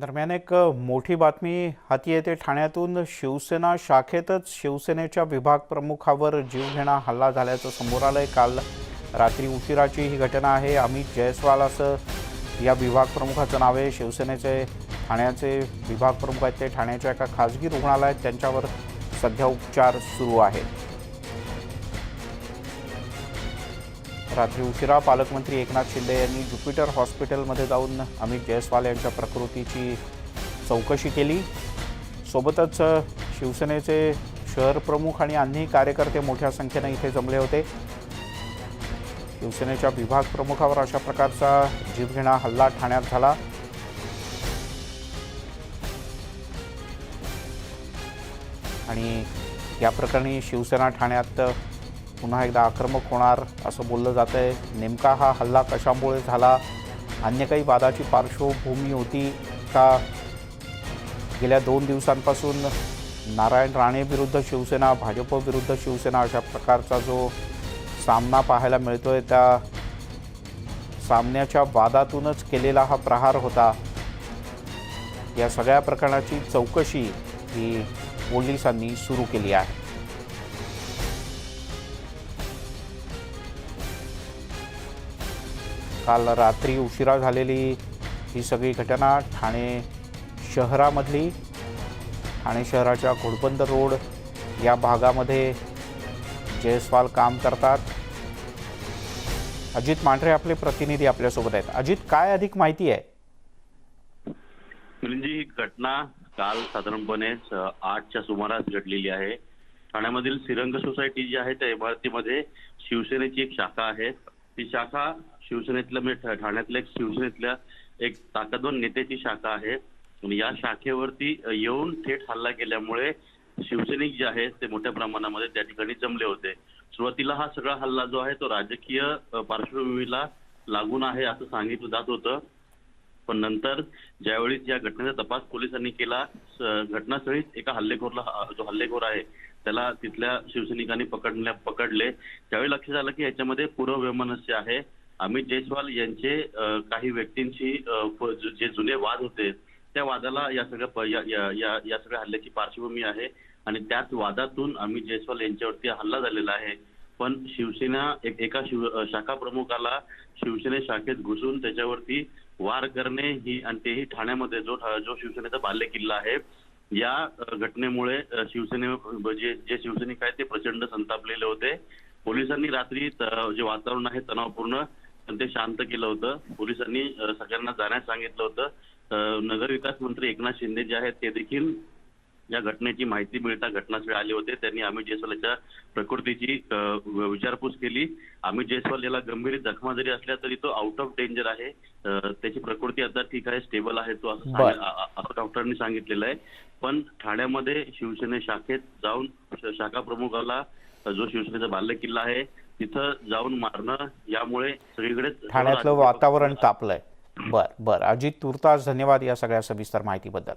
दरम्यान एक मोठी बातमी हाती येते ठाण्यातून. शिवसेना शाखेतच शिवसेनेच्या विभाग प्रमुखावर जीवघेणा हल्ला झाल्याचं समोर आलंय. काल रात्री उशिराची ही घटना आहे. अमित जयस्वाल असं या विभाग प्रमुखाचं नाव आहे. शिवसेनेचे ठाण्याचे विभाग प्रमुख आहेत ते. ठाण्याच्या एका खाजगी रुग्णालयात त्यांच्यावर सध्या उपचार सुरू आहेत. रात्री उशिरा पालकमंत्री एकनाथ शिंदे यांनी ज्युपिटर हॉस्पिटलमध्ये जाऊन अमित जयस्वाल यांच्या प्रकृतीची चौकशी केली. सोबतच शिवसेनेचे शहर प्रमुख आणि अन्य कार्यकर्ते मोठ्या संख्येने इथे जमले होते. शिवसेनेच्या विभाग प्रमुखावर अशा प्रकारचा जीवघेणा हल्ला ठाण्यात झाला. आणि या प्रकरणी शिवसेना ठाण्यात पुन्हा एकदा आक्रमक होणार असं बोललं जात आहे. नेमका हा हल्ला कशामुळे झाला? अन्य काही वादाची पार्श्वभूमी होती का? गेल्या दोन दिवसांपासून नारायण राणे विरुद्ध शिवसेना भाजप विरुद्ध शिवसेना अशा प्रकारचा जो सामना पाहायला मिळतोय त्या सामन्याच्या वादातूनच केलेला हा प्रहार होता. या सगळ्या प्रकरणाची चौकशी ही पोलिसांनी सुरू केली आहे. काल रात्री उशिरा झालेली ही सगळी घटना ठाणे शहरामधली. ठाणे शहराच्या घोडबंदर रोड या भागामध्ये जयस्वाल काम करतात. अजित मांढरे आपले प्रतिनिधी आपल्यासोबत आहेत. अजित काय अधिक माहिती आहे? मिलिंदजी ही घटना काल साधारणपणे आठच्या सुमारास घडलेली आहे. ठाण्यामधील सिरंग सोसायटी जी आहे त्या इमारतीमध्ये शिवसेनेची एक शाखा आहे. ती शाखा शिवसेनेतल्या म्हणजे ठाण्यातल्या एक शिवसेनेतल्या एक ताकदवान नेत्याची शाखा आहे. आणि या शाखेवरती येऊन थेट हल्ला केल्यामुळे शिवसैनिक जे आहेत ते मोठ्या प्रमाणामध्ये त्या ठिकाणी जमले होते. सुरुवातीला हा सगळा हल्ला जो आहे तो राजकीय पार्श्वभूमीला लागून आहे असं सांगितलं जात होतं. पण नंतर ज्यावेळी या घटनेचा तपास पोलिसांनी केला घटनास्थळीच एका हल्लेखोरला जो हल्लेखोर आहे त्याला तिथल्या शिवसैनिकांनी पकडण्या पकडले. त्यावेळी लक्षात आलं की याच्यामध्ये पूर्ववैमनस्य आहे. अमित जयस्वाल यांचे काही व्यक्तींशी जे जुने वाद होते त्या वादाला या सगळ्या या- या या- सगळ्या हल्ल्याची पार्श्वभूमी आहे. आणि त्याच वादातून अमित जयस्वाल यांच्यावरती हल्ला झालेला आहे. पण शिवसेना एक एका शिव शाखा प्रमुखाला शिवसेने शाखेत घुसून त्याच्यावरती वार करणे ही आणि तेही ठाण्यामध्ये जो जो शिवसेनेचा बाल्य किल्ला आहे. या घटनेमुळे शिवसेने जे जे शिवसैनिक आहेत ते प्रचंड संतापलेले होते. पोलिसांनी रात्री जे वातावरण आहे तणावपूर्ण ते शांत केलं होतं. पोलिसांनी सगळ्यांना जाण्यास सांगितलं होतं. नगरविकास मंत्री एकनाथ शिंदे जे आहेत ते देखील या घटनेची माहिती मिळता घटनास्थळी आले होते. त्यांनी अमित जयस्वाल याच्या प्रकृतीची विचारपूस केली. अमित जयस्वाल याला गंभीर जखमा जरी असल्या तरी तो आउट ऑफ डेंजर आहे. त्याची प्रकृती आता ठीक आहे स्टेबल आहे तो असं डॉक्टरांनी सांगितलेलं आहे. पण ठाण्यामध्ये शिवसेने शाखेत जाऊन शाखा प्रमुखाला जो शिवसेनेचा बाल्य किल्ला आहे तिथं जाऊन मारणं यामुळे सगळीकडे ठाण्यातलं वातावरण तापलंय. बर बर. अजित तुर्तास धन्यवाद या सगळ्या सविस्तर माहितीबद्दल.